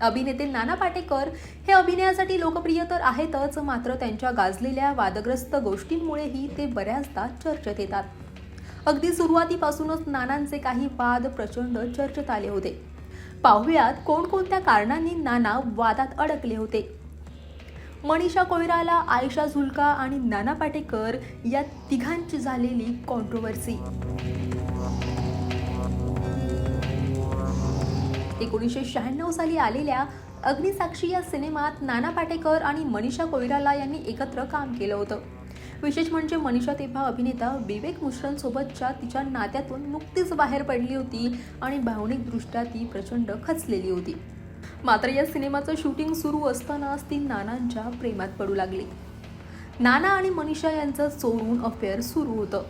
अभिनेते नाना पाटेकर हे अभिनयासाठी लोकप्रिय तर आहेतच मात्र त्यांच्या गाजलेल्या वादग्रस्त गोष्टींमुळेही ते बऱ्याचदा चर्चेत येतात. अगदी सुरुवातीपासूनच नानांचे काही वाद प्रचंड चर्चेत आले होते. पाहुयात कोणकोणत्या कारणांनी नाना वादात अडकले होते. मनीषा कोयराला आयशा झुलका आणि नाना पाटेकर या तिघांची झालेली कॉन्ट्रोवर्सी एकोणीसशे शहाण्णव साली आलेल्या अग्निसाक्षी या सिनेमात नाना पाटेकर आणि मनीषा कोयराला यांनी एकत्र काम केलं होतं. विशेष म्हणजे मनीषा तेव्हा अभिनेता विवेक मुश्रनसोबतच्या तिच्या नात्यातून नुकतीच बाहेर पडली होती आणि भावनिकदृष्ट्या ती प्रचंड खचलेली होती. मात्र या सिनेमाचं शूटिंग सुरू असतानाच ती नानांच्या प्रेमात पडू लागली. नाना आणि मनीषा यांचं चोरून अफेअर सुरू होतं.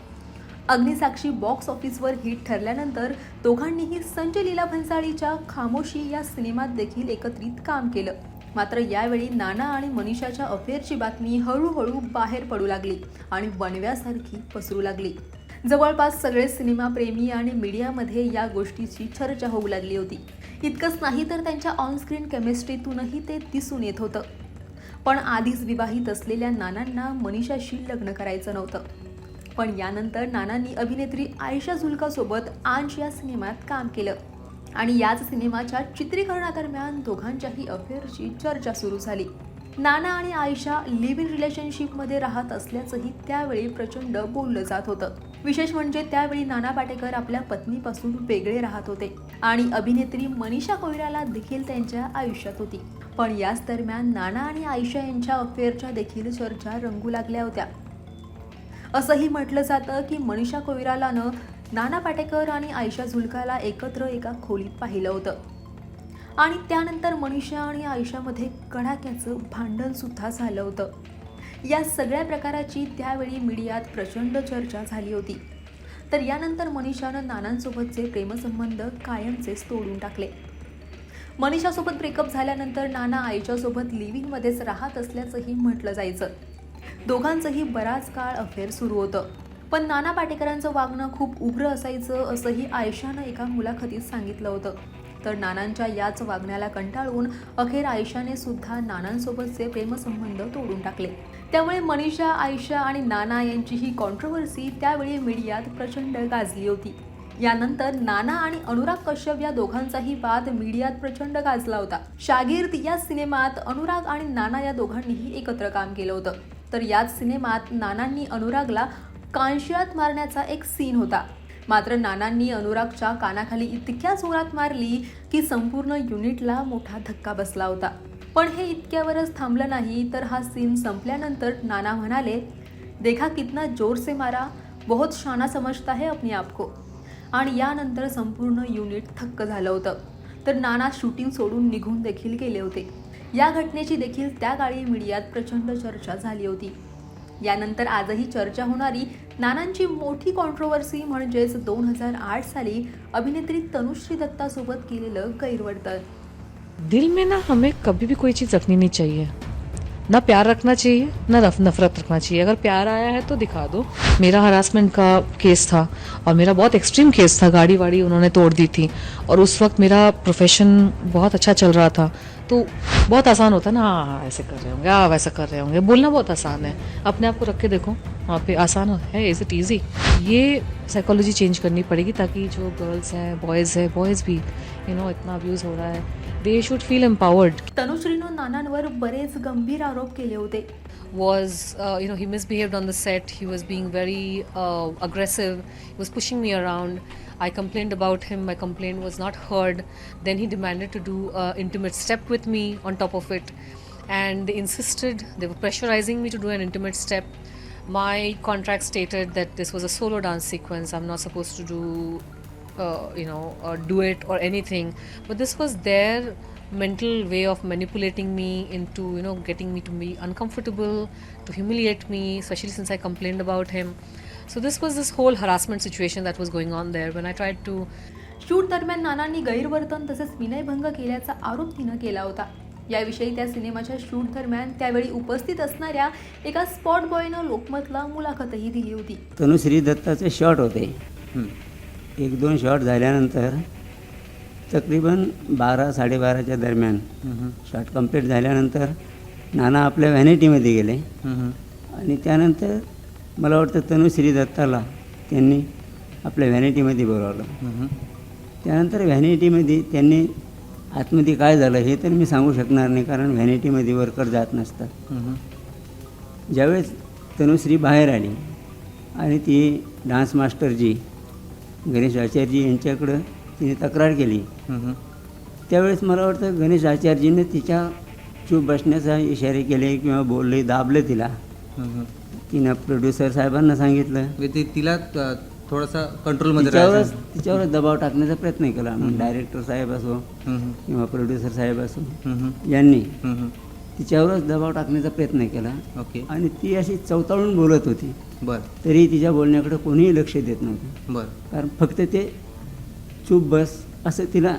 अग्निसाक्षी बॉक्स ऑफिसवर हिट ठरल्यानंतर दोघांनीही संजय लीला भन्साळीच्या खामोशी या सिनेमात देखील एकत्रित काम केलं. मात्र यावेळी नाना आणि मनीषाच्या अफेअरची बातमी हळूहळू बाहेर पडू लागली आणि बनव्यासारखी पसरू लागली. जवळपास सगळे सिनेमाप्रेमी आणि मीडियामध्ये या गोष्टीची चर्चा होऊ लागली होती. इतकंच नाही तर त्यांच्या ऑनस्क्रीन केमिस्ट्रीतूनही ते दिसून येत होतं. पण आधीच विवाहित असलेल्या नानांना मनीषाशी लग्न करायचं नव्हतं. पण यानंतर नानांनी अभिनेत्री आयशा झुलकासोबत आंश या सिनेमात काम केलं. आणि याच सिनेमाच्या चित्रीकरणादरम्यान दोघांच्याही अफेअरची चर्चा सुरू झाली. नाना आणि आयशा लिव्ह इन रिलेशनशिपमध्ये राहत असल्याचंही त्यावेळी प्रचंड बोललं जात होतं. विशेष म्हणजे त्यावेळी नाना पाटेकर आपल्या पत्नीपासून वेगळे राहत होते आणि अभिनेत्री मनीषा कोयराला देखील त्यांच्या आयुष्यात होती. पण याच दरम्यान नाना आणि आयशा यांच्या अफेअरच्या देखील चर्चा रंगू लागल्या होत्या. असंही म्हटलं जातं की मनीषा कोविरालानं नाना पाटेकर आणि आयशा झुलकाला एकत्र एका खोलीत पाहिलं होतं. आणि त्यानंतर मनीषा आणि आयशामध्ये कडाक्याचं भांडणसुद्धा झालं होतं. या सगळ्या प्रकाराची त्यावेळी मीडियात प्रचंड चर्चा झाली होती. तर यानंतर मनीषानं नानांसोबतचे प्रेमसंबंध कायमचेच तोडून टाकले. मनीषासोबत ब्रेकअप झाल्यानंतर नाना आईच्यासोबत लिव्हिंगमध्येच राहत असल्याचंही म्हटलं जायचं. दोघांचंही बराच काळ अफेअर सुरू होतं. पण नाना पाटेकरांचं वागणं खूप उग्र असायचं असंही आयशानं एका मुलाखतीत सांगितलं होतं. तर नानांच्या याच वागण्याला कंटाळून अखेर आयशाने सुद्धा नानांसोबतचे प्रेमसंबंध तोडून टाकले. त्यामुळे मनीषा आयशा आणि नाना यांची ही कॉन्ट्रोवर्सी त्यावेळी मीडियात प्रचंड गाजली होती. यानंतर नाना आणि अनुराग कश्यप या दोघांचाही वाद मीडियात प्रचंड गाजला होता. शागिर्द या सिनेमात अनुराग आणि नाना या दोघांनीही एकत्र काम केलं होतं. तर याच सिनेमात नानांनी अनुरागला कांशियात मारण्याचा एक सीन होता. मात्र नानांनी अनुरागच्या कानाखाली इतक्या जोरात मारली की संपूर्ण युनिटला मोठा धक्का बसला होता. पण हे इतक्यावरच थांबलं नाही तर हा सीन संपल्यानंतर नाना म्हणाले देखा कितना जोर से मारा बहुत शाना समजता है अपने आप को. आणि यानंतर संपूर्ण युनिट थक्क झालं होतं. तर नाना शूटिंग सोडून निघून देखील गेले होते. या घटनेची देखील त्या काळी मीडियात प्रचंड चर्चा झाली होती. यानंतर आजही चर्चा होणारी नानांची मोठी कॉन्ट्रोवर्सी म्हणजेच दोन हजार आठ साली अभिनेत्री तनुश्री दत्तासोबत केलेलं गैरवर्तन. दिल में ना हमें कभी भी कोई चीज़ रखनी नहीं चाहिए। ना प्यार रखना चाहिए, ना रफ नफरत रखना चाहिए। अगर प्यार आया है तो दिखा दो। मेरा हरासमेंट का केस था और मेरा बहुत एक्सट्रीम केस था। गाड़ी वाड़ी उन्होंने तोड़ दी थी और उस वक्त मेरा प्रोफेशन बहुत अच्छा चल रहा था। तो बहुत आसान होता है ना हाँ हाँ ऐसे कर रहे होंगे हाँ वैसा कर रहे होंगे। बोलना बहुत आसान है। अपने आप को रख के देखो, वहाँ पे आसान है इज़ इट ईजी ये साइकोलॉजी चेंज करनी पड़ेगी ताकि जो गर्ल्स हैं बॉयज़ हैं बॉयज़ भी यू नो इतना अब्यूज़ हो रहा है। दे शुड फील एम्पावर्ड तनुश्रीनं नानांवर बरेच गंभीर आरोप केले होते was uh, you know he misbehaved on the set he was being very uh, aggressive he was pushing me around i complained about him my complaint was not heard then he demanded to do an intimate step with me on top of it and they insisted they were pressurizing me to do an intimate step my contract stated that this was a solo dance sequence i'm not supposed to do uh, you know uh, do it or anything but this was their mental way of manipulating me into you know getting me to be uncomfortable to humiliate me especially since i complained about him so this was this whole harassment situation that was going on there when i tried to shoot दरम्यान नानांनी गैरवर्तन तसेच विनयभंग केल्याचा आरोप तिनं केला होता याविषयी त्या सिनेमाच्या शूट दरम्यान त्यावेळी उपस्थित असणाऱ्या एका स्पॉट बॉयनं लोकमतला मुलाखतही दिली होती तनुश्री दत्ताचे शॉट होते हं. एक दोन शॉट झाल्यानंतर तकरीबन बारा साडेबाराच्या दरम्यान शॉट कंप्लीट झाल्यानंतर नाना आपल्या व्हॅनिटीमध्ये गेले. आणि त्यानंतर मला वाटतं तनुश्री दत्ताला त्यांनी आपल्या व्हॅनिटीमध्ये बोलावलं. त्यानंतर व्हॅनिटीमध्ये त्यांनी आतमध्ये काय झालं हे तर मी सांगू शकणार नाही कारण व्हॅनिटीमध्ये वर्कर जात नसतात. ज्यावेळेस तनुश्री बाहेर आली आणि ती डान्स मास्टर जी गणेश आचार्यजी यांच्याकडं तिने तक्रार केली. त्यावेळेस मला वाटतं गणेश आचार्यजीने तिच्या चूप बसण्याचा इशारे केले किंवा बोलले दाबलं तिला. तिनं प्रोड्युसर साहेबांना सांगितलं. म्हणजे ते तिला अ, थोडासा कंट्रोलमध्ये तिच्यावरच तिच्यावरच दबाव टाकण्याचा प्रयत्न केला. डायरेक्टर साहेब असो किंवा प्रोड्युसर साहेब असो. यांनी. तिच्यावरच दबाव टाकण्याचा प्रयत्न केला. ओके. आणि ती अशी चवताळून बोलत होती. बर. तरी तिच्या बोलण्याकडे कोणीही लक्ष देत नव्हतं. बर. कारण फक्त ते चूप बस असं तिला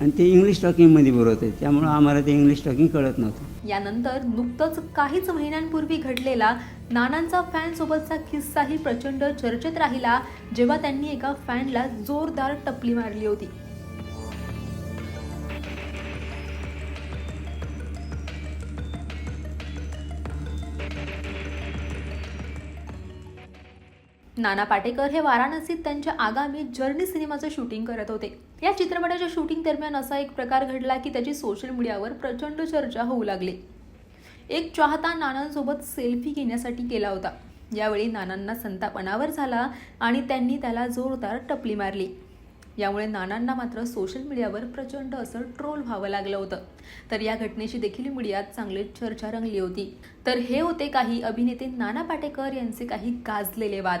आणि ते इंग्लिश टॉकिंगमध्ये बोलत होते. त्यामुळं आम्हाला ते इंग्लिश टॉकिंग कळत नव्हतं. यानंतर नुकतंच काहीच महिन्यांपूर्वी घडलेला नानांचा फॅन सोबतचा किस्साही प्रचंड चर्चेत राहिला जेव्हा त्यांनी एका फॅनला जोरदार टपली मारली होती. नाना पाटेकर हे वाराणसीत त्यांच्या आगामी जर्नी सिनेमाचं शूटिंग करत होते. या चित्रपटाच्या शूटिंग दरम्यान असा एक प्रकार घडला की त्याची सोशल मीडियावर प्रचंड चर्चा होऊ लागली. एक चाहता नानांसोबत सेल्फी घेण्यासाठी केला होता. यावेळी नानांना संताप अनावर झाला आणि त्यांनी त्याला जोरदार टपली मारली. यामुळे नानांना मात्र सोशल मीडियावर प्रचंड असं ट्रोल व्हावं लागलं होतं. तर या घटनेची देखील मीडियात चांगली चर्चा रंगली होती. तर हे होते काही अभिनेते नाना पाटेकर यांचे काही गाजलेले वाद.